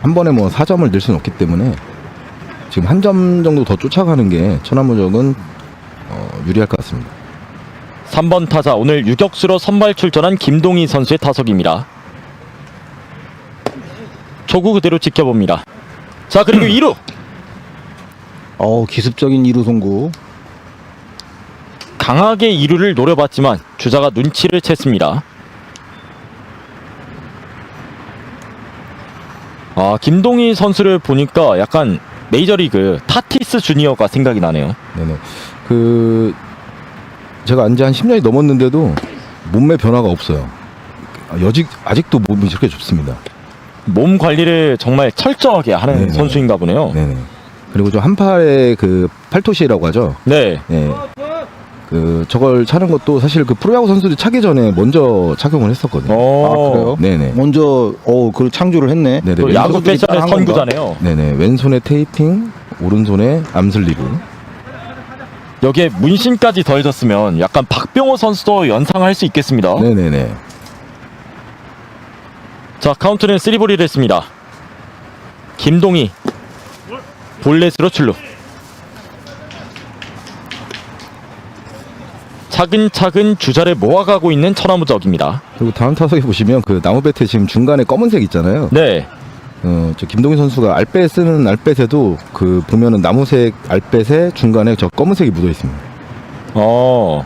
한 번에 뭐 4점을 낼 수는 없기 때문에 지금 한 점 정도 더 쫓아가는 게 천하무적은 어, 유리할 것 같습니다. 3번 타자 오늘 유격수로 선발 출전한 김동희 선수의 타석입니다. 초구 그대로 지켜봅니다. 자 그리고 2루 어 기습적인 이루 송구. 강하게 2루를 노려봤지만 주자가 눈치를 챘습니다. 아 김동희 선수를 보니까 약간 메이저리그 타티스 주니어가 생각이 나네요. 네네. 그 제가 안지 한 10년이 넘었는데도 몸매 변화가 없어요. 여직 아직도 몸이 저렇게 좋습니다. 몸 관리를 정말 철저하게 하는 네네. 선수인가 보네요. 네네. 그리고 좀 한팔에 그 팔토시라고 하죠. 네. 예. 그 저걸 차는 것도 사실 그 프로야구 선수들이 차기 전에 먼저 착용을 했었거든요. 어, 아 그래요? 네네. 먼저 어그 창조를 했네. 네네. 또 야구 패션의 따라한 건가? 선구자네요. 네네. 왼손에 테이핑, 오른손에 암슬리브. 여기에 문신까지 더해졌으면 약간 박병호 선수도 연상할 수 있겠습니다. 네네네. 자 카운트는 3볼이 됐습니다. 김동희 볼넷으로 출루. 차근차근 주자를 모아가고 있는 천하무적입니다. 그리고 다음 타석에 보시면 그 나무 배트 지금 중간에 검은색 있잖아요. 네. 어, 저 김동희 선수가 알배 쓰는 알배에도 그 보면은 나무색 알배에 중간에 저 검은색이 묻어 있습니다. 어